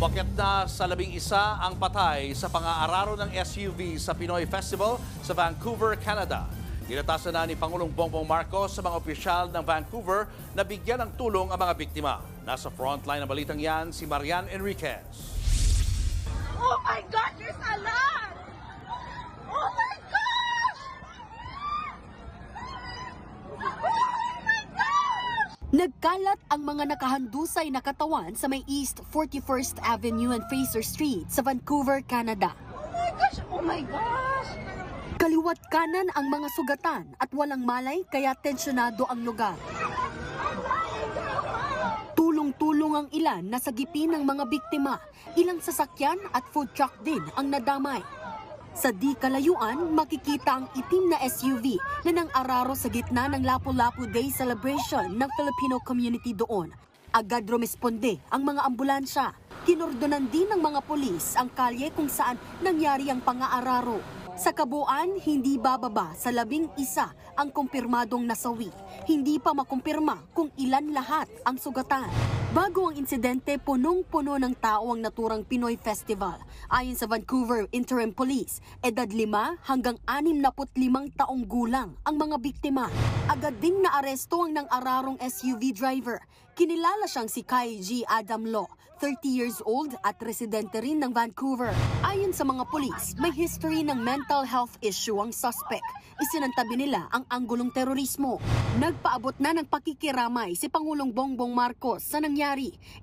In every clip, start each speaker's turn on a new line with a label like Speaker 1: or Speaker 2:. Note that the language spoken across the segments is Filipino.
Speaker 1: Umakyat na sa labing isa ang patay sa pang-aararo ng SUV sa Pinoy Festival sa Vancouver, Canada. Inatasan na ni Pangulong Bongbong Marcos sa mga opisyal ng Vancouver na bigyan ng tulong ang mga biktima. Nasa frontline ng balitang yan si Marian Enriquez.
Speaker 2: Oh my God, there's a lot! Oh my gosh! Oh my gosh!
Speaker 3: Nagkalat ang mga nakahandusay na katawan sa may East 41st Avenue and Fraser Street sa Vancouver, Canada.
Speaker 2: Oh my gosh! Oh my gosh!
Speaker 3: Kaliwat kanan ang mga sugatan at walang malay kaya tensyonado ang lugar. Tulong-tulong ang ilan na sagipin ng mga biktima. Ilang sasakyan at food truck din ang nadamay. Sa di kalayuan, makikita ang itim na SUV na nang araro sa gitna ng Lapu-Lapu Day celebration ng Filipino community doon. Agad rumesponde ang mga ambulansya. Kinordonan din ng mga polis ang kalye kung saan nangyari ang pang-aararo. Sa kabuuan, hindi bababa sa labing isa ang kumpirmadong nasawi. Hindi pa makumpirma kung ilan lahat ang sugatan. Bago ang insidente, punong-puno ng tao ang naturang Pinoy Festival. Ayon sa Vancouver Interim Police, edad 5 hanggang 65 taong gulang ang mga biktima. Agad ding naaresto ang nang-ararong SUV driver. Kinilala siyang si Kai G. Adam Law, 30 years old at residente rin ng Vancouver. Ayon sa mga polis, may history ng mental health issue ang suspect. Isinantabi nila ang anggulong terorismo. Nagpaabot na ng pakikiramay si Pangulong Bongbong Marcos sa nangyari.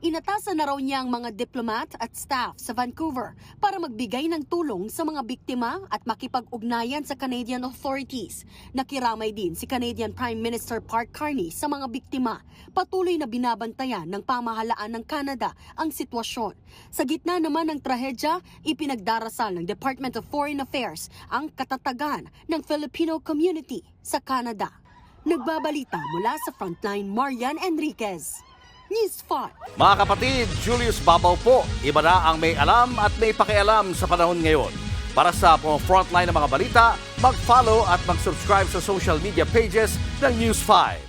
Speaker 3: Inatasan na raw niya ang mga diplomat at staff sa Vancouver para magbigay ng tulong sa mga biktima at makipag-ugnayan sa Canadian authorities. Nakiramay din si Canadian Prime Minister Park Carney sa mga biktima. Patuloy na binabantayan ng pamahalaan ng Canada ang sitwasyon. Sa gitna naman ng trahedya, ipinagdarasal ng Department of Foreign Affairs ang katatagan ng Filipino community sa Canada. Nagbabalita mula sa Frontline Marian Enriquez. News 5.
Speaker 1: Mga kapatid, Julius Babaw po. Iba na ang may alam at may pakialam sa panahon ngayon. Para sa frontline ng mga balita, mag-follow at mag-subscribe sa social media pages ng News 5.